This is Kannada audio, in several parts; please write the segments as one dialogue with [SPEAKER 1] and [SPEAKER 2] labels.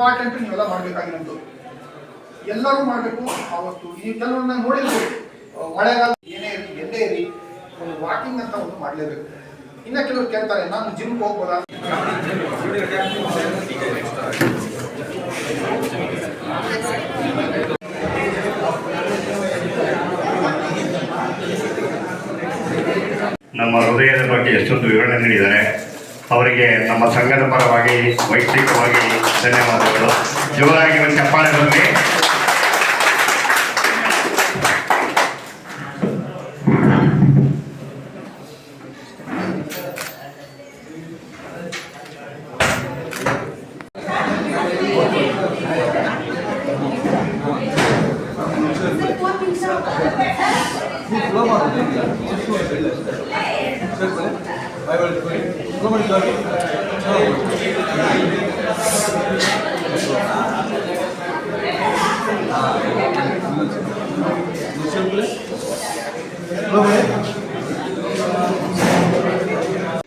[SPEAKER 1] ಇಂಪಾರ್ಟೆಂಟ್ ನೀವೆಲ್ಲ ಮಾಡಬೇಕಾಗಿರೋದು. ಎಲ್ಲರೂ ಮಾಡಬೇಕು ಅವತ್ತು ಕೆಲವನ್ನ ನೋಡಿರ್ಬೋದು ಅಹ್ ಮಳೆಗಾಲ ಏನೇ ಇರಲಿ, ಎಲ್ಲೇ ಇರಲಿ, ಒಂದು ವಾಕಿಂಗ್ ಅಂತ ಒಂದು ಮಾಡಲೇಬೇಕು. ಇನ್ನ ಕೆಲವರು ಕೇಳ್ತಾರೆ, ನಾನು ಜಿಮ್ಗೆ ಹೋಗ್ಬೋದಾ?
[SPEAKER 2] ನಮ್ಮ ಹೃದಯದ ಬಗ್ಗೆ ಎಷ್ಟೊಂದು ವಿವರಣೆ ನೀಡಿದ್ದಾರೆ. ಅವರಿಗೆ ನಮ್ಮ ಸಂಘದ ಪರವಾಗಿ, ವೈಯಕ್ತಿಕವಾಗಿ ಧನ್ಯವಾದಗಳು. ಜೋರಾಗಿ ಒಂದು ಚಪ್ಪಾಳೆ ಬರಲಿ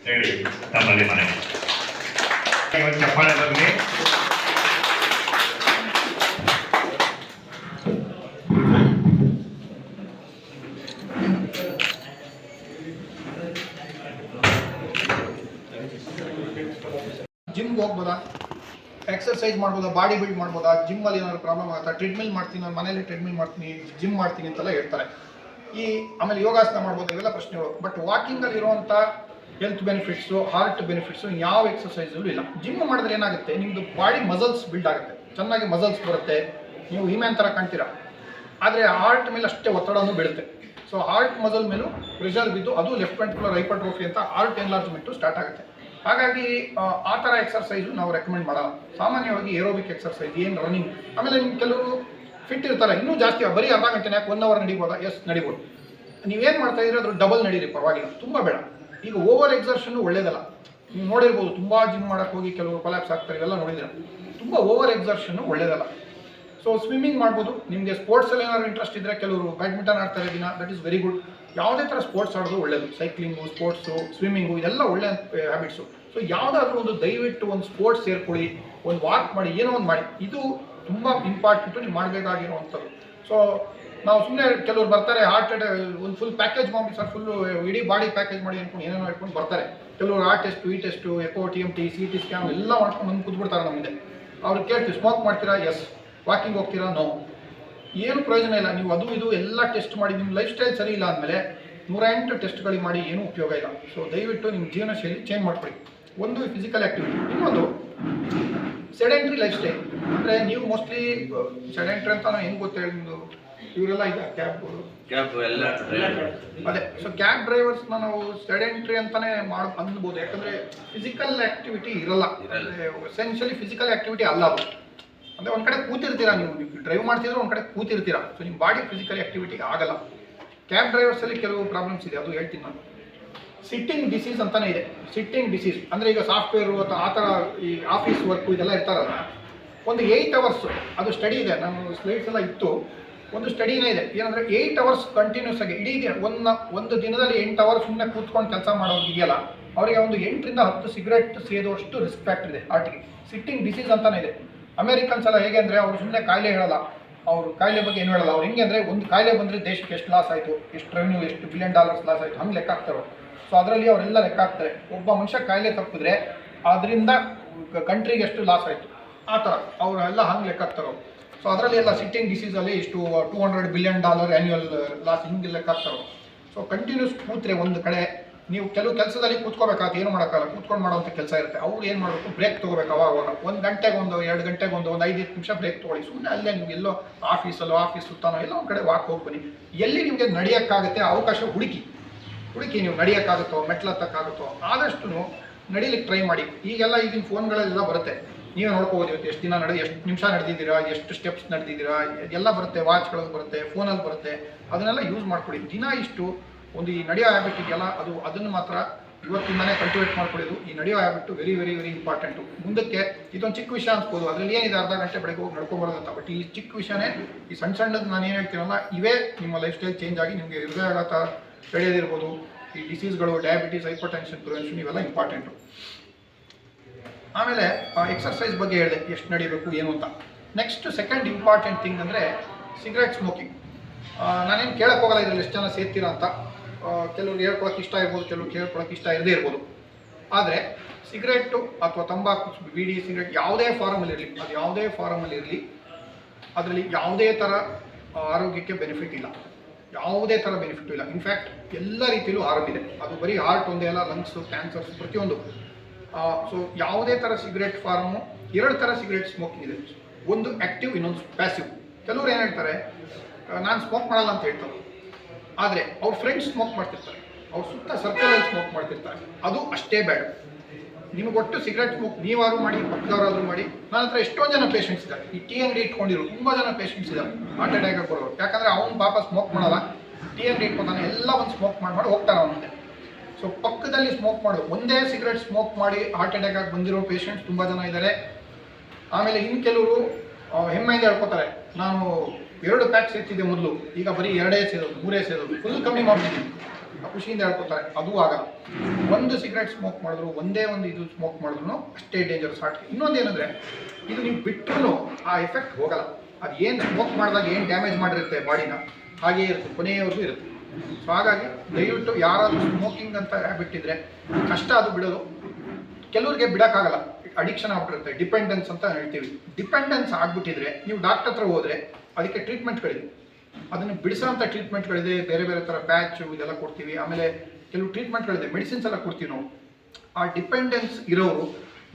[SPEAKER 2] ಹೇಳಿ ತಮ್ಮಲ್ಲಿ ಮನೆ ಒಂದು ಚಪ್ಪಾಳೆ ಬರಲಿ
[SPEAKER 1] ಹೋಗ್ಬೋದಾ ಎಕ್ಸರ್ಸೈಸ್ ಮಾಡ್ಬೋದಾ? ಬಾಡಿ ಬಿಲ್ಡ್ ಮಾಡ್ಬೋದಾ? ಜಿಮ್ಮಲ್ಲಿ ಏನಾದ್ರು ಪ್ರಾಬ್ಲಮ್ ಆಗುತ್ತಾ? ಟ್ರೆಡ್ಮಿಲ್ ಮಾಡ್ತೀನಿ, ನಾನು ಮನೇಲಿ ಟ್ರೆಡ್ಮಿಲ್ ಮಾಡ್ತೀನಿ ಜಿಮ್ ಮಾಡ್ತೀನಿ ಅಂತೆಲ್ಲ ಹೇಳ್ತಾರೆ. ಈ ಆಮೇಲೆ ಯೋಗಾಸನ ಮಾಡ್ಬೋದು, ಇವೆಲ್ಲ ಪ್ರಶ್ನೆಗಳು. ಬಟ್ ವಾಕಿಂಗಲ್ಲಿ ಇರುವಂಥ ಹೆಲ್ತ್ ಬೆನಿಫಿಟ್ಸು ಹಾರ್ಟ್ ಬೆನಿಫಿಟ್ಸು ಯಾವ ಎಕ್ಸರ್ಸೈಸಲ್ಲೂ ಇಲ್ಲ. ಜಿಮ್ ಮಾಡಿದ್ರೆ ಏನಾಗುತ್ತೆ? ನಿಮ್ಮದು ಬಾಡಿ ಮಸಲ್ಸ್ ಬಿಲ್ಡ್ ಆಗುತ್ತೆ. ಚೆನ್ನಾಗಿ ಮಸಲ್ಸ್ ಬರುತ್ತೆ. ನೀವು ಹಿಮ್ಯಾನ್ ಥರ ಕಾಣ್ತೀರ? ಆದರೆ ಹಾರ್ಟ್ ಮೇಲೆ ಅಷ್ಟೇ ಒತ್ತಡನೂ ಬೀಳುತ್ತೆ. ಸೊ ಹಾರ್ಟ್ ಮಸಲ್ ಮೇಲೂ ಪ್ರೆಷರ್ ಬಿದ್ದು, ಅದು ಲೆಫ್ಟ್ ವೆಂಟ್ರಲ್ ಹೈಪರ್ಟ್ರೋಫಿ ಅಂತ ಹಾರ್ಟ್ ಎನ್ಲಾರ್ಜ್ಮೆಂಟು ಸ್ಟಾರ್ಟ್ ಆಗುತ್ತೆ. ಹಾಗಾಗಿ ಆ, ಥರ ಎಕ್ಸರ್ಸೈಸು ನಾವು ರೆಕಮೆಂಡ್ ಮಾಡಲ್ಲ. ಸಾಮಾನ್ಯವಾಗಿ ಏರೋಬಿಕ್ ಎಕ್ಸರ್ಸೈಸ್ ಏನು ರನ್ನಿಂಗ್ ಆಮೇಲೆ ನಿಮ್ಮ ಕೆಲವರು ಫಿಟ್ ಇರ್ತಾರೆ. ಇನ್ನೂ ಜಾಸ್ತಿ ಬರೀ ಅರ್ಧ ಗಂಟೆನೇ ಒನ್ ಅವರ್ ನಡಿಬೋದಾ? ಎಸ್ ನಡಿಬೋದು. ನೀವೇನು ಮಾಡ್ತಾ ಇದ್ರೆ ಅದ್ರ ಡಬಲ್ ನಡೀರಿ ಪರವಾಗಿಲ್ಲ. ತುಂಬ ಬೇಡ. ಈಗ ಓವರ್ ಎಕ್ಸರ್ಷನ್ ಒಳ್ಳೇದಲ್ಲ. ನೀವು ನೋಡಿರ್ಬೋದು ತುಂಬ ಜಿಮ್ ಮಾಡೋಕ್ಕೆ ಹೋಗಿ ಕೆಲವರು ಕೊಲ್ಯಾಪ್ಸ್ ಆಗ್ತಾರೆ ಇವೆಲ್ಲ ನೋಡಿದ್ರೆ. ತುಂಬ ಓವರ್ ಎಕ್ಸರ್ಷನ್ ಒಳ್ಳೇದಲ್ಲ. ಸೊ ಸ್ವಿಮ್ಮಿಂಗ್ ಮಾಡ್ಬೋದು. ನಿಮಗೆ ಸ್ಪೋರ್ಟ್ಸಲ್ಲಿ ಏನಾದ್ರು ಇಂಟ್ರೆಸ್ಟ್ ಇದ್ದರೆ ಕೆಲವರು ಬ್ಯಾಡ್ಮಿಂಟನ್ ಆಡ್ತಾರೆ ದಿನ. ದಟ್ ಇಸ್ ವೆರಿ ಗುಡ್ ಯಾವುದೇ ಥರ ಸ್ಪೋರ್ಟ್ಸ್ ಆಡೋದು ಒಳ್ಳೆಯದು ಸೈಕ್ಲಿಂಗು ಸ್ಪೋರ್ಟ್ಸು ಸ್ವಿಮ್ಮಿಂಗು ಇದೆಲ್ಲ ಒಳ್ಳೆ ಹ್ಯಾಬಿಟ್ಸು ಸೊ ಯಾವುದಾದ್ರೂ ಒಂದು ದಯವಿಟ್ಟು ಒಂದು ಸ್ಪೋರ್ಟ್ಸ್ ಸೇರ್ಕೊಳ್ಳಿ. ಒಂದು ವಾಕ್ ಮಾಡಿ, ಏನೋ ಒಂದು ಮಾಡಿ. ಇದು ತುಂಬ ಇಂಪಾರ್ಟೆಂಟು ನೀವು ಮಾಡಬೇಕಾಗಿರುವಂಥದ್ದು. ಸೊ ನಾವು ಸುಮ್ಮನೆ ಕೆಲವರು ಬರ್ತಾರೆ ಹಾರ್ಟ್ ಒಂದು ಫುಲ್ ಪ್ಯಾಕೇಜ್ ಮಾಡಿ ಸರ್ ಫುಲ್ಲು ಇಡೀ ಬಾಡಿ ಪ್ಯಾಕೇಜ್ ಮಾಡಿ ಅಂದ್ಕೊಂಡು ಏನೇನೋ ಇಟ್ಕೊಂಡು ಬರ್ತಾರೆ. ಕೆಲವರು ಆ ಟೆಸ್ಟು ಈ test echo T M T C T scan ಎಲ್ಲ ಮಾಡ್ಕೊಂಡು ಬಂದು ಕೂತ್ಬಿಡ್ತಾರೆ ಮುಂದೆ ಅವ್ರು ಕೇಳ್ತೀವಿ ಸ್ಮೋಕ್ ಮಾಡ್ತೀರಾ? ಎಸ್ ವಾಕಿಂಗ್ ಹೋಗ್ತೀರಾ? ನೋ ಏನು ಪ್ರಯೋಜನ ಇಲ್ಲ. ನೀವು ಅದು ಇದು ಎಲ್ಲ ಟೆಸ್ಟ್ ಮಾಡಿ ನಿಮ್ಮ ಲೈಫ್ ಸ್ಟೈಲ್ ಸರಿ ಇಲ್ಲ ಅಂದಮೇಲೆ ನೂರ ಎಂಟು ಟೆಸ್ಟ್ಗಳಿಗೆ ಮಾಡಿ ಏನು ಉಪಯೋಗ ಇಲ್ಲ. ಸೊ ದಯವಿಟ್ಟು ನಿಮ್ಮ ಜೀವನ ಶೈಲಿ ಚೇಂಜ್ ಮಾಡ್ಕೊಳ್ಳಿ ಒಂದು ಫಿಸಿಕಲ್ ಆ್ಯಕ್ಟಿವಿಟಿ ಇನ್ನೊಂದು ಸೆಡೆಂಟ್ರಿ ಲೈಫ್ ಸ್ಟೈಲ್ ಅಂದರೆ ನೀವು ಮೋಸ್ಟ್ಲಿ ಸೆಡೆಂಟ್ರಿ ಅಂತ ನಾನು ಹೆಂಗೆ ಗೊತ್ತೇಳಿ ನಿಮ್ಮದು ಇವರೆಲ್ಲ ಇದೆ ಕ್ಯಾಬ್
[SPEAKER 3] ಕ್ಯಾಬ್ ಎಲ್ಲ
[SPEAKER 1] ಅದೇ ಸೊ ಕ್ಯಾಬ್ ಡ್ರೈವರ್ಸ್ನ ನಾವು ಸೆಡೆಂಟ್ರಿ ಅಂತಾನೆ ಮಾಡಿ ಅನ್ಬೋದು ಯಾಕಂದರೆ ಫಿಸಿಕಲ್ ಆ್ಯಕ್ಟಿವಿಟಿ ಇರಲ್ಲ.
[SPEAKER 3] ಇರಲ್ಲ.
[SPEAKER 1] ಎಸೆನ್ಷಿಯಲಿ ಫಿಸಿಕಲ್ ಆ್ಯಕ್ಟಿವಿಟಿ ಅಲ್ಲ ಅದು. ಅಂದ್ರೆ ಒಂದು ಕಡೆ ಕೂತಿರ್ತೀರಾ ನೀವು? ಡ್ರೈವ್ ಮಾಡ್ತಿದ್ರೆ ಒಂದು ಕಡೆ ಕೂತಿರ್ತೀರಾ? ಸೊ ನಿಮ್ಮ ಬಾಡಿ ಫಿಸಿಕಲಿ ಆಕ್ಟಿವಿಟಿ ಆಗಲ್ಲ. ಕ್ಯಾಬ್ ಡ್ರೈವರ್ಸಲ್ಲಿ ಕೆಲವು ಪ್ರಾಬ್ಲಮ್ಸ್ ಇದೆ, ಅದು ಹೇಳ್ತೀನಿ ನಾನು. ಸಿಟ್ಟಿಂಗ್ ಡಿಸೀಸ್ ಅಂತಲೇ ಇದೆ. ಸಿಟ್ಟಿಂಗ್ ಡಿಸೀಸ್ ಅಂದರೆ ಈಗ ಸಾಫ್ಟ್ವೇರ್ ಅಥವಾ ಆ ಥರ ಈ ಆಫೀಸ್ ವರ್ಕು ಇದೆಲ್ಲ ಇರ್ತಾರಲ್ಲ. ಒಂದು ಏಯ್ಟ್ ಅವರ್ಸ್ ಅದು ಸ್ಟಡಿ ಇದೆ. ನಮ್ಮ ಸ್ಲೈಡ್ಸ್ ಎಲ್ಲ ಇತ್ತು. ಒಂದು ಸ್ಟಡಿನೇ ಇದೆ. ಏನಂದರೆ ಏಯ್ಟ್ ಅವರ್ಸ್ ಕಂಟಿನ್ಯೂಸ್ ಆಗಿ, ಇಡೀ ದಿನ, ಒಂದು ಒಂದು ದಿನದಲ್ಲಿ ಎಂಟು ಅವರ್ಸ್ ಸುಮ್ಮನೆ ಕೂತ್ಕೊಂಡು ಕೆಲಸ ಮಾಡೋದು ಇದೆಯಲ್ಲ, ಅವರಿಗೆ ಒಂದು ಎಂಟರಿಂದ ಹತ್ತು ಸಿಗರೆಟ್ ಸೇದುವಷ್ಟು ರಿಸ್ಕ್ ಇದೆ ಹಾರ್ಟಿಗೆ ಸಿಟ್ಟಿಂಗ್ ಡಿಸೀಸ್ ಅಂತಲೇ ಇದೆ. ಅಮೆರಿಕನ್ಸ್ ಎಲ್ಲ ಹೇಗೆ ಅಂದರೆ ಅವರು ಸುಮ್ಮನೆ ಕಾಯಿಲೆ ಹೇಳಲ್ಲ ಅವರು ಕಾಯಿಲೆ ಬಗ್ಗೆ ಏನು ಹೇಳಲ್ಲ ಅವ್ರು ಹೆಂಗೆ ಅಂದರೆ ಒಂದು ಕಾಯಿಲೆ ಬಂದರೆ ದೇಶಕ್ಕೆ ಎಷ್ಟು ಲಾಸ್ ಆಯಿತು, ಎಷ್ಟು ರೆವೆನ್ಯೂ ಎಷ್ಟು ಬಿಲಿಯನ್ ಡಾಲರ್ಸ್ ಲಾಸ್ ಆಯಿತು, ಹಂಗೆ ಲೆಕ್ಕ ಹಾಕ್ತಾರೆ. ಸೊ ಅದರಲ್ಲಿ ಅವರೆಲ್ಲ ಲೆಕ್ಕ ಹಾಕ್ತಾರೆ ಒಬ್ಬ ಮನುಷ್ಯ ಕಾಯಿಲೆ ತಪ್ಪಿದ್ರೆ ಅದರಿಂದ ಕಂಟ್ರಿಗೆ ಎಷ್ಟು ಲಾಸ್ ಆಯಿತು ಆ ಥರ ಅವರೆಲ್ಲ ಹಂಗೆ ಲೆಕ್ಕ ಹಾಕ್ತಾರೆ. ಸೊ ಅದರಲ್ಲಿ ಎಲ್ಲ ಸಿಟ್ಟಿಂಗ್ ಡಿಸೀಸಲ್ಲಿ ಇಷ್ಟು two hundred billion dollar annual loss ಹಿಂಗೆ ಲೆಕ್ಕ ಹಾಕ್ತಾರೆ. ಸೊ ಕಂಟಿನ್ಯೂಸ್ ಕೂತ್ರೆ ಒಂದು ಕಡೆ ನೀವು ಕೆಲವು ಕೆಲಸದಲ್ಲಿ ಕೂತ್ಕೋಬೇಕಾಗುತ್ತೆ ಏನು ಮಾಡೋಕ್ಕಲ್ಲ ಕೂತ್ಕೊಂಡು ಮಾಡುವಂಥ ಕೆಲಸ ಇರುತ್ತೆ. ಅವ್ರು ಏನು ಮಾಡಬೇಕು? ಬ್ರೇಕ್ ತೊಗೋಬೇಕು? ಅವಾಗ ಒಂದು ಗಂಟೆಗೆ ಒಂದು, ಎರಡು ಗಂಟೆಗೆ ಒಂದು ಒಂದು ಐದು ನಿಮಿಷ ಬ್ರೇಕ್ ತೊಗೊಳ್ಳಿ. ಸುಮ್ಮನೆ ಅಲ್ಲೇ ನೀವು ಎಲ್ಲೋ ಆಫೀಸಲ್ಲೋ ಆಫೀಸ್ ಸುತ್ತಾನೋ, ಎಲ್ಲೋ ಒಂದು ಕಡೆ ವಾಕ್ ಹೋಗಿ ಎಲ್ಲಿ ನಿಮಗೆ ನಡೆಯೋಕ್ಕಾಗುತ್ತೆ? ಅವಕಾಶ ಹುಡುಕಿ. ಹುಡುಕಿ ನೀವು ನಡೆಯೋಕ್ಕಾಗುತ್ತೋ ಮೆಟ್ಲು ಹತ್ತಕ್ಕಾಗುತ್ತೋ ಆದಷ್ಟು ನಡೀಲಿಕ್ಕೆ ಟ್ರೈ ಮಾಡಿ. ಈಗೆಲ್ಲ ಈಗಿನ ಫೋನ್ಗಳಲ್ಲೆಲ್ಲ ಬರುತ್ತೆ. ನೀವು ನೋಡ್ಕೋಬೋದು ಇವತ್ತು ಎಷ್ಟು ದಿನ ನಡೆದು, ಎಷ್ಟು ನಿಮಿಷ ನಡೆದಿದ್ದೀರಾ, ಎಷ್ಟು ಸ್ಟೆಪ್ಸ್ ನಡೆದಿದ್ದೀರಾ, ಎಲ್ಲ ಬರುತ್ತೆ ವಾಚ್ಗಳಲ್ಲಿ ಬರುತ್ತೆ ಫೋನಲ್ಲಿ ಬರುತ್ತೆ. ಅದನ್ನೆಲ್ಲ ಯೂಸ್ ಮಾಡ್ಕೊಳ್ಳಿ ದಿನ ಇಷ್ಟು ಒಂದು ಈ ನಡೆಯೋ ಹ್ಯಾಬಿಟ್ ಇದೆಯಲ್ಲ, ಅದು ಅದನ್ನು ಮಾತ್ರ ಇವತ್ತಿಂದಾನೇ ಕಲ್ಟಿವೇಟ್ ಮಾಡ್ಕೊಳ್ಳೋದು. ಈ ನಡೆಯೋ habit very very very important ಮುಂದಕ್ಕೆ ಇದೊಂದು ಚಿಕ್ಕ ವಿಷಯ ಅನ್ಸ್ಬೋದು. ಅದರಲ್ಲಿ ಏನಿದೆ? ಅರ್ಧ ಗಂಟೆ ಬೆಳಗ್ಗೆ ಹೋಗಿ ಅಂತ. ಬಟ್ ಈ ಚಿಕ್ಕ ವಿಷಯನೇ ಈ ಸಣ್ಣ ಸಣ್ಣದು ನಾನು ಏನು ಹೇಳ್ತೀನಲ್ಲ, ಇವೇ ನಿಮ್ಮ ಲೈಫ್ ಸ್ಟೈಲ್ ಚೇಂಜ್ ಆಗಿ ನಿಮಗೆ ಹೃದಯಾಘಾತ ತಡೆಯೋದಿರ್ಬೋದು ಈ ಡಿಸೀಸ್ಗಳು ಡಯಾಬಿಟೀಸ್ ಹೈಪರ್ ಟೆನ್ಷನ್ ಪ್ರಿವೆನ್ಷನ್ ಇವೆಲ್ಲ ಇಂಪಾರ್ಟೆಂಟು ಆಮೇಲೆ ಎಕ್ಸರ್ಸೈಸ್ ಬಗ್ಗೆ ಹೇಳಿದೆ. ಎಷ್ಟು ನಡಿಬೇಕು, ಏನು ಅಂತ. ನೆಕ್ಸ್ಟ್ ಸೆಕೆಂಡ್ ಇಂಪಾರ್ಟೆಂಟ್ ಥಿಂಗ್ ಅಂದರೆ ಸಿಗರೆಟ್ ಸ್ಮೋಕಿಂಗ್ ನಾನೇನು ಕೇಳಕ್ಕೆ ಹೋಗಲ್ಲ ಇದರಲ್ಲಿ, ಎಷ್ಟು ಜನ ಸೇರ್ತೀರಾ ಅಂತ. ಆ, ಕೆಲವ್ರಿಗೆ ಹೇಳ್ಕೊಳಕ್ಕೆ ಇಷ್ಟ ಇರ್ಬೋದು ಕೆಲವ್ರು ಹೇಳ್ಕೊಳಕ್ಕೆ ಇಷ್ಟ ಇರದೇ ಇರ್ಬೋದು. ಆದರೆ ಸಿಗರೆಟ್ಟು ಅಥವಾ ತಂಬಾಕು ಬೀಡಿ ಸಿಗರೆಟ್ ಯಾವುದೇ ಫಾರಮಲ್ಲಿ ಇರಲಿ ಅದು ಯಾವುದೇ ಫಾರಮಲ್ಲಿ ಇರಲಿ ಅದರಲ್ಲಿ ಯಾವುದೇ ಥರ ಆರೋಗ್ಯಕ್ಕೆ ಬೆನಿಫಿಟ್ ಇಲ್ಲ. ಯಾವುದೇ ಥರ ಬೆನಿಫಿಟ್ ಇಲ್ಲ. ಇನ್ಫ್ಯಾಕ್ಟ್ ಎಲ್ಲ ರೀತಿಯಲ್ಲೂ ಆರಾಮ್ ಇದೆ. ಅದು ಬರೀ ಹಾರ್ಟ್ ಒಂದೇ ಅಲ್ಲ ಲಂಗ್ಸು ಕ್ಯಾನ್ಸರ್ಸ್ ಪ್ರತಿಯೊಂದು. ಸೊ ಯಾವುದೇ ಥರ ಸಿಗರೇಟ್ ಫಾರ್ಮು ಎರಡು ಥರ ಸಿಗರೇಟ್ ಸ್ಮೋಕಿಂಗ್ ಇದೆ. ಒಂದು ಆ್ಯಕ್ಟಿವ್ ಇನ್ನೊಂದು ಪ್ಯಾಸಿವ್ ಕೆಲವ್ರು ಏನು ಹೇಳ್ತಾರೆ ನಾನು ಸ್ಮೋಕ್ ಮಾಡಲ್ಲ ಅಂತ ಹೇಳ್ತಾರೆ. ಆದರೆ ಅವ್ರ ಫ್ರೆಂಡ್ಸ್ ಸ್ಮೋಕ್ ಮಾಡ್ತಿರ್ತಾರೆ. ಅವ್ರ ಸುತ್ತ ಸರ್ಕಲಲ್ಲಿ ಸ್ಮೋಕ್ ಮಾಡ್ತಿರ್ತಾರೆ. ಅದು ಅಷ್ಟೇ ಬೇಡ. ನಿಮ್ಗೆ ಒಟ್ಟು ಸಿಗರೆಟ್ ಸ್ಮೋಕ್ ನೀವಾದ್ರೂ ಮಾಡಿ, ಪಕ್ಕದವರಾದ್ರೂ ಮಾಡಿ ನನ್ನ ಹತ್ರ ಎಷ್ಟೋ ಜನ ಪೇಷಂಟ್ಸ್ ಇದ್ದಾರೆ. ಈ ಟಿ ಅಂಗಡಿ ಇಟ್ಕೊಂಡಿರೋ ತುಂಬ ಜನ ಪೇಷಂಟ್ಸ್ ಇದ್ದಾರೆ. ಹಾರ್ಟ್ ಅಟ್ಯಾಕ್ ಬರೋರು. ಯಾಕಂದ್ರೆ ಅವ್ನು ಪಾಪ ಸ್ಮೋಕ್ ಮಾಡಲ್ಲ. ಟಿ ಅಂಗಡಿ ಇಟ್ಕೊತಾನೆ ಎಲ್ಲ ಒಂದು ಸ್ಮೋಕ್ ಮಾಡಿ ಮಾಡಿ ಹೋಗ್ತಾರೆ ಅವನಿಗೆ ಸೊ ಪಕ್ಕದಲ್ಲಿ ಸ್ಮೋಕ್ ಮಾಡೋದು ಒಂದೇ ಸಿಗರೆಟ್ ಸ್ಮೋಕ್ ಮಾಡಿ ಹಾರ್ಟ್ ಅಟ್ಯಾಕ್ ಆಗಿ ಬಂದಿರೋ ಪೇಷಂಟ್ಸ್ ತುಂಬ ಜನ ಇದ್ದಾರೆ. ಆಮೇಲೆ ಇನ್ನು ಕೆಲವರು ಹೆಮ್ಮೆಯಿಂದ ಹೇಳ್ಕೊತಾರೆ, ನಾನು ಎರಡು ಪ್ಯಾಕ್ ಸೇರ್ತಿದ್ದೆ ಮೊದಲು. ಈಗ ಬರೀ ಎರಡೇ ಸೇರೋದು, ಮೂರೇ ಸೇರೋದು. ಫುಲ್ ಕಮ್ಮಿ ಮಾಡ್ತೀನಿ ಖುಷಿಯಿಂದ ಹೇಳ್ಕೊತಾರೆ ಅದು ಆಗಲ್ಲ. ಒಂದು ಸಿಗರೆಟ್ ಸ್ಮೋಕ್ ಮಾಡಿದ್ರು, ಒಂದೇ ಒಂದು ಇದು ಸ್ಮೋಕ್ ಮಾಡಿದ್ರು, ಅಷ್ಟೇ ಡೇಂಜರಸ್ ಹಾರ್ಟ್ಗೆ ಇನ್ನೊಂದು ಏನಂದರೆ, ಇದು ನೀವು ಬಿಟ್ಟರು ಆ ಎಫೆಕ್ಟ್ ಹೋಗಲ್ಲ. ಅದು ಏನು ಸ್ಮೋಕ್ ಮಾಡಿದಾಗ ಏನು ಡ್ಯಾಮೇಜ್ ಮಾಡಿರುತ್ತೆ ಬಾಡಿನ ಹಾಗೇ ಇರುತ್ತೆ. ಕೊನೆಯವರೆಗೂ ಇರುತ್ತೆ. ಸೊ ಹಾಗಾಗಿ ದಯವಿಟ್ಟು ಯಾರಾದರೂ ಸ್ಮೋಕಿಂಗ್ ಅಂತ ಹ್ಯಾಬಿಟ್ ಇದ್ದರೆ ಕಷ್ಟ ಅದು ಬಿಡೋದು. ಕೆಲವ್ರಿಗೆ ಬಿಡೋಕ್ಕಾಗಲ್ಲ. ಅಡಿಕ್ಷನ್ ಆಗ್ಬಿಟ್ಟಿರುತ್ತೆ. ಡಿಪೆಂಡೆನ್ಸ್ ಅಂತ ಹೇಳ್ತೀವಿ. ಡಿಪೆಂಡೆನ್ಸ್ ಆಗ್ಬಿಟ್ಟಿದ್ರೆ, ನೀವು ಡಾಕ್ಟರ್ ಹತ್ರ ಹೋದರೆ ಅದಕ್ಕೆ ಟ್ರೀಟ್ಮೆಂಟ್ಗಳಿದೆ ಅದನ್ನು ಬಿಡಿಸೋಂಥ ಟ್ರೀಟ್ಮೆಂಟ್ಗಳಿದೆ ಬೇರೆ ಬೇರೆ ಥರ ಪ್ಯಾಚು ಇದೆಲ್ಲ ಕೊಡ್ತೀವಿ. ಆಮೇಲೆ ಕೆಲವು ಟ್ರೀಟ್ಮೆಂಟ್ಗಳಿದೆ ಮೆಡಿಸಿನ್ಸ್ ಎಲ್ಲ ಕೊಡ್ತೀವಿ ನಾವು. ಆ ಡಿಪೆಂಡೆನ್ಸ್ ಇರೋರು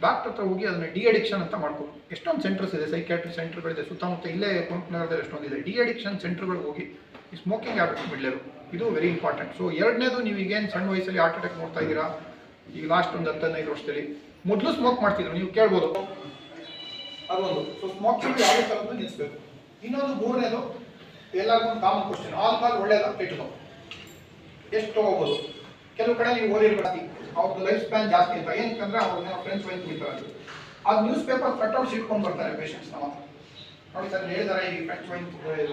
[SPEAKER 1] ಡಾಕ್ಟರ್ ಹತ್ರ ಹೋಗಿ ಅದನ್ನು ಡಿ ಅಡಿಕ್ಷನ್ ಅಂತ ಮಾಡ್ಕೊಂಡು ಎಷ್ಟೊಂದು ಸೆಂಟರ್ಸ್ ಇದೆ. ಸೈಕ್ಯಾಟ್ರಿ ಸೆಂಟರ್ಗಳಿದೆ ಸುತ್ತಮುತ್ತ ಇಲ್ಲೇ ಕುಂಕನಗರದಲ್ಲಿ ಎಷ್ಟೊಂದಿದೆ. ಡಿ ಅಡಿಕ್ಷನ್ ಸೆಂಟರ್ಗಳಿಗೆ ಹೋಗಿ ಈ ಸ್ಮೋಕಿಂಗ್ ಹ್ಯಾಬಿಟ್ ಬಿಡಲೇರು ಇದು ವೆರಿ ಇಂಪಾರ್ಟೆಂಟ್ ಸೊ ಎರಡನೇದು ನೀವು ಈಗೇನು ಸಣ್ಣ ವಯಸ್ಸಲ್ಲಿ ಹಾರ್ಟ್ ಅಟ್ಯಾಕ್ ನೋಡ್ತಾ ಇದ್ದೀರಾ? ಈಗ ಲಾಸ್ಟ್ ಒಂದು ಹತ್ತೈದು ವರ್ಷದಲ್ಲಿ. ಮೊದಲು ಸ್ಮೋಕ್ ಮಾಡ್ತಿದ್ರು. ನೀವು ಕೇಳ್ಬೋದು. ಅದೊಂದು. ಸೊ ಸ್ಮೋಕಿಂಗ್ ಯಾವ ಥರದ್ದು ನಿಲ್ಲಿಸ್ಬೇಕು? ಇನ್ನೊಂದು ಮೂರನೇದು, ಎಲ್ಲರಿಗೂ ಒಂದು ಕಾಮನ್ ಕ್ವಶನ್ ಆಲ್ಕೋಹಾಲ್ ಒಳ್ಳೇದ? ಕೆಟ್ಟದು? ಎಷ್ಟು ತಗೋಬೋದು? ಕೆಲವು ಕಡೆ ನೀವು ಓದಿರ್ಬೇಕು ಅವ್ರದ್ದು ಲೈಫ್ ಸ್ಪ್ಯಾನ್ ಜಾಸ್ತಿ ಅಂತ. ಏನಕ್ಕಂದ್ರೆ ಅವ್ರನ್ನ ಫ್ರೆಂಡ್ಸ್ ವೈನ್ ಕುಡಿತಾರೆ ಅದು ನ್ಯೂಸ್ ಪೇಪರ್ ಕಟ್ಔಟ್ಸ್ ಇಟ್ಕೊಂಡು ಬರ್ತಾರೆ ಪೇಷಂಟ್ಸ್ ನಮ್ಮ ನೋಡಿ ಸರ್ ಹೇಳಿದಾರೆ, ಈ ಫ್ರೆಂಚ್ ವೈನ್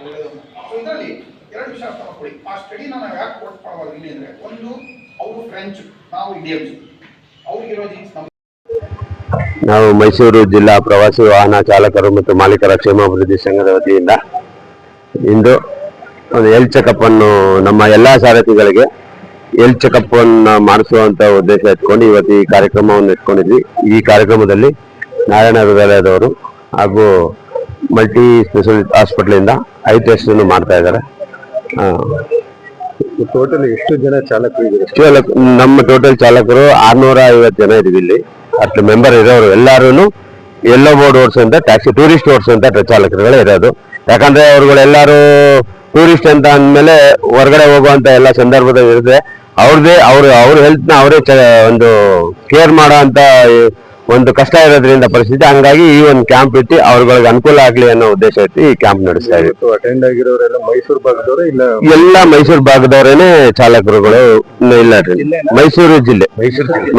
[SPEAKER 1] ಒಳ್ಳೇದು ಸೊ ಇದರಲ್ಲಿ ಎರಡು ವಿಷಯ ಅರ್ಥ ಮಾಡ್ಕೊಳ್ಳಿ ಆ ಸ್ಟಡಿನ ನಾವು ಯಾಕೆ ಕೊಟ್ಟು ಇಲ್ಲಿ ಅಂದರೆ, ಒಂದು, ಅವರು ಫ್ರೆಂಚ್ ನಾವು ಇಂಡಿಯನ್ಸ್ ಅವ್ರಿಗಿರೋ ಜೀನ್ಸ್ ನಮ್ಮ
[SPEAKER 3] ನಾವು ಮೈಸೂರು ಜಿಲ್ಲಾ ಪ್ರವಾಸಿ ವಾಹನ ಚಾಲಕರು ಮತ್ತು ಮಾಲೀಕರ ಕ್ಷೇಮಾಭಿವೃದ್ಧಿ ಸಂಘದ ವತಿಯಿಂದ ಇಂದು ಒಂದು ಎಲ್ ಚೆಕಪ್ ಅನ್ನು ನಮ್ಮ ಎಲ್ಲಾ ಸಾರಥಿಗಳಿಗೆ ಎಲ್ ಚೆಕಪ್ ಅನ್ನು ಮಾಡಿಸುವಂತ ಉದ್ದೇಶ ಇಟ್ಕೊಂಡು ಇವತ್ತು ಈ ಕಾರ್ಯಕ್ರಮವನ್ನು ಇಟ್ಕೊಂಡಿದ್ವಿ. ಈ ಕಾರ್ಯಕ್ರಮದಲ್ಲಿ ನಾರಾಯಣ ಹೃದಯಾಲಯದವರು ಹಾಗೂ ಮಲ್ಟಿ ಸ್ಪೆಷಾಲಿಟಿ ಹಾಸ್ಪಿಟ್ಲಿಂದ ಐ ಟೆಸ್ಟ್ ಅನ್ನು ಮಾಡ್ತಾ ಇದ್ದಾರೆ.
[SPEAKER 4] ಟೋಟಲ್ ಎಷ್ಟು ಜನ ಚಾಲಕರು
[SPEAKER 3] ನಮ್ಮ ಟೋಟಲ್ ಚಾಲಕರು ಆರ್ನೂರ ಐವತ್ತು ಜನ ಇದೀವಿ ಇಲ್ಲಿ. ಅಷ್ಟು ಮೆಂಬರ್ ಇರೋರು ಎಲ್ಲಾರು ಎಲ್ಲೋ ಬೋರ್ಡ್ ಓಡಿಸುವಂತ ಟ್ಯಾಕ್ಸಿ ಟೂರಿಸ್ಟ್ ಓಡಿಸುವಂತ ಚಾಲಕರುಗಳೇ ಇರೋದು. ಯಾಕಂದ್ರೆ ಅವ್ರುಗಳೆಲ್ಲರೂ ಟೂರಿಸ್ಟ್ ಅಂತ ಅಂದ್ಮೇಲೆ ಹೊರಗಡೆ ಹೋಗುವಂತ ಎಲ್ಲ ಸಂದರ್ಭದಲ್ಲಿ ಇರುತ್ತೆ. ಅವ್ರದೇ ಅವರು ಅವ್ರ ಹೆಲ್ತ್ನ ಅವರೇ ಒಂದು ಕೇರ್ ಮಾಡೋ ಅಂತ ಒಂದು ಕಷ್ಟ ಇರೋದ್ರಿಂದ ಪರಿಸ್ಥಿತಿ. ಹಂಗಾಗಿ ಈ ಒಂದು ಕ್ಯಾಂಪ್ ಇಟ್ಟು ಅವ್ರಗಳಿಗೆ ಅನುಕೂಲ ಆಗ್ಲಿ ಅನ್ನೋ ಉದ್ದೇಶ ಇಟ್ಟು ಈ ಕ್ಯಾಂಪ್ ನಡೆಸ್ತಾ
[SPEAKER 4] ಇದ್ದೀವಿ. ಅಟೆಂಡ್ ಆಗಿರೋರೆಲ್ಲ ಮೈಸೂರು ಭಾಗದವರು ಇಲ್ಲ?
[SPEAKER 3] ಎಲ್ಲ ಮೈಸೂರು ಭಾಗದವರೇನೆ ಚಾಲಕರುಗಳು ಇಲ್ಲ. ಮೈಸೂರು ಜಿಲ್ಲೆ.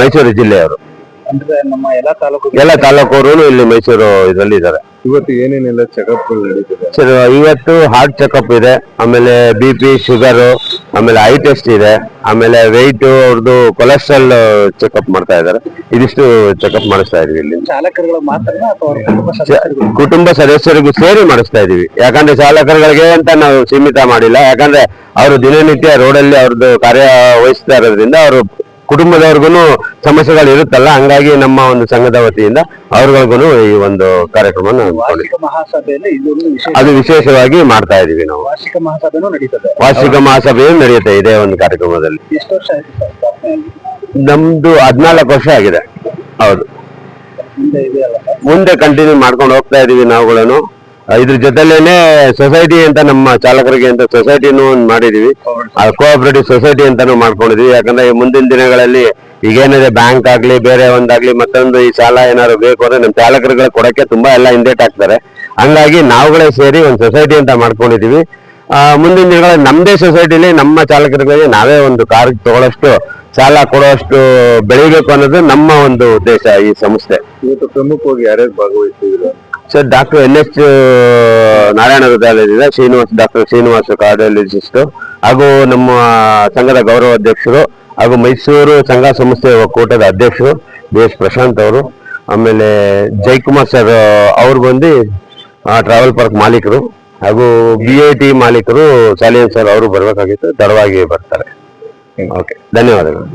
[SPEAKER 3] ಮೈಸೂರು ಜಿಲ್ಲೆಯವರು.
[SPEAKER 4] ಅಂದ್ರೆ ನಮ್ಮ ಎಲ್ಲಾ ತಾಲೂಕು
[SPEAKER 3] ಎಲ್ಲ ತಾಲೂಕವರು ಇಲ್ಲಿ ಮೈಸೂರು ಇದರಲ್ಲಿ ಇದ್ದಾರೆ
[SPEAKER 4] ಇವತ್ತು ಏನೇನೆಲ್ಲ ಚೆಕಪ್ ನಡೀತಿದೆ?
[SPEAKER 3] ಸರ್ ಇವತ್ತು ಹಾರ್ಟ್ ಚೆಕಪ್ ಇದೆ ಆಮೇಲೆ ಬಿ ಪಿ ಶುಗರು ಆಮೇಲೆ ಐ ಟೆಸ್ಟ್ ಇದೆ ಆಮೇಲೆ ವೆಯ್ಟ್ ಅವ್ರದ್ದು ಕೊಲೆಸ್ಟ್ರಾಲ್ ಚೆಕಪ್ ಮಾಡ್ತಾ ಇದ್ದಾರೆ. ಇದಿಷ್ಟು ಚೆಕಪ್ ಮಾಡಿಸ್ತಾ ಇದೀವಿ ಇಲ್ಲಿ.
[SPEAKER 4] ಚಾಲಕರುಗಳು ಮಾತ್ರ ಅಥವಾ ಅವ್ರ ಕುಟುಂಬ
[SPEAKER 3] ಚ- ಕುಟುಂಬ ಸದಸ್ಯರಿಗೂ ಸೇರಿ ಮಾಡಿಸ್ತಾ ಇದೀವಿ. ಯಾಕಂದ್ರೆ ಚಾಲಕರುಗಳಿಗೆ ಅಂತ ನಾವು ಸೀಮಿತ ಮಾಡಿಲ್ಲ. ಯಾಕಂದ್ರೆ ಅವರು ದಿನನಿತ್ಯ ರೋಡಲ್ಲಿ ಅವ್ರದ್ದು ಕಾರ್ಯ ವಹಿಸ್ತಾ ಇರೋದ್ರಿಂದ ಅವರು ಕುಟುಂಬದವ್ರಿಗೂ ಸಮಸ್ಯೆಗಳು ಇರುತ್ತಲ್ಲ ಹಂಗಾಗಿ ನಮ್ಮ ಒಂದು ಸಂಘದ ವತಿಯಿಂದ ಅವ್ರಿಗಳಿಗೂ ಈ ಒಂದು ಕಾರ್ಯಕ್ರಮವನ್ನು ಅದು ವಿಶೇಷವಾಗಿ ಮಾಡ್ತಾ ಇದೀವಿ ನಾವು.
[SPEAKER 4] ವಾರ್ಷಿಕ ಮಹಾಸಭೆಯೂ ನಡೀತದೆ.
[SPEAKER 3] ವಾರ್ಷಿಕ ಮಹಾಸಭೆಯೂ ನಡೆಯುತ್ತೆ ಇದೇ ಒಂದು ಕಾರ್ಯಕ್ರಮದಲ್ಲಿ.
[SPEAKER 4] ಎಷ್ಟು ವರ್ಷ ಆಯ್ತು ಸರ್ ಸ್ಥಾಪನೆ
[SPEAKER 3] ನಮ್ದು ಹದ್ನಾಲ್ಕು ವರ್ಷ ಆಗಿದೆ. ಹೌದು.
[SPEAKER 4] ಮುಂದೆ
[SPEAKER 3] ಕಂಟಿನ್ಯೂ ಮಾಡ್ಕೊಂಡು ಹೋಗ್ತಾ ಇದೀವಿ ನಾವುಗಳನ್ನು. ಇದ್ರ ಜೊತೆಲೇನೆ ಸೊಸೈಟಿ ಅಂತ ನಮ್ಮ ಚಾಲಕರಿಗೆ ಅಂತ ಸೊಸೈಟಿನೂ ಒಂದು ಮಾಡಿದೀವಿ. ಕೋಆಪರೇಟಿವ್ ಸೊಸೈಟಿ ಅಂತಾನು ಮಾಡ್ಕೊಂಡಿದೀವಿ. ಯಾಕಂದ್ರೆ ಈ ಮುಂದಿನ ದಿನಗಳಲ್ಲಿ ಈಗೇನಿದೆ ಬ್ಯಾಂಕ್ ಆಗ್ಲಿ ಬೇರೆ ಒಂದಾಗ್ಲಿ ಮತ್ತೊಂದು ಈ ಸಾಲ ಏನಾದ್ರು ಬೇಕು ಅಂದ್ರೆ ನಮ್ಮ ಚಾಲಕರುಗಳ ಕೊಡಕ್ಕೆ ತುಂಬಾ ಎಲ್ಲ ಹಿಂದೇಟ್ ಹಾಕ್ತಾರೆ. ಹಂಗಾಗಿ ನಾವುಗಳೇ ಸೇರಿ ಒಂದು ಸೊಸೈಟಿ ಅಂತ ಮಾಡ್ಕೊಂಡಿದೀವಿ. ಆ, ಮುಂದಿನ ದಿನಗಳಲ್ಲಿ ನಮ್ಮದೇ ಸೊಸೈಟಿಲಿ ನಮ್ಮ ಚಾಲಕರುಗಳಿಗೆ ನಾವೇ ಒಂದು ಕಾರ್ ತಗೊಳ್ಳೋಷ್ಟು ಸಾಲ ಕೊಡುವಷ್ಟು ಬೆಳಿಬೇಕು ಅನ್ನೋದು ನಮ್ಮ ಒಂದು ಉದ್ದೇಶ ಈ ಸಂಸ್ಥೆ.
[SPEAKER 4] ಇವತ್ತು ಪ್ರಮುಖವಾಗಿ ಯಾರ್ಯಾರು ಭಾಗವಹಿಸಿದ್ರು?
[SPEAKER 3] Sir doctor N H Narayana ಹೃದಯದಿಂದ ಶ್ರೀನಿವಾಸ್ ಡಾಕ್ಟರ್ ಶ್ರೀನಿವಾಸ ಕಾರ್ಡಿಯಾಲಜಿಸ್ಟ್ ಹಾಗೂ ನಮ್ಮ ಸಂಘದ ಗೌರವ ಅಧ್ಯಕ್ಷರು ಹಾಗೂ ಮೈಸೂರು ಸಂಘ ಸಂಸ್ಥೆ ಒಕ್ಕೂಟದ ಅಧ್ಯಕ್ಷರು ಬಿ ಎಸ್ ಪ್ರಶಾಂತ್ ಅವರು. ಆಮೇಲೆ ಜಯಕುಮಾರ್ ಸರ್ ಅವ್ರು ಬಂದು ಟ್ರಾವೆಲ್ ಪಾರ್ಕ್ ಮಾಲೀಕರು ಹಾಗೂ ಬಿ ಐ ಟಿ ಮಾಲೀಕರು ಸಾಲಿಯನ್ ಸರ್ ಅವರು ಬರಬೇಕಾಗಿತ್ತು. ತಡವಾಗಿ ಬರ್ತಾರೆ. ಓಕೆ ಧನ್ಯವಾದಗಳು.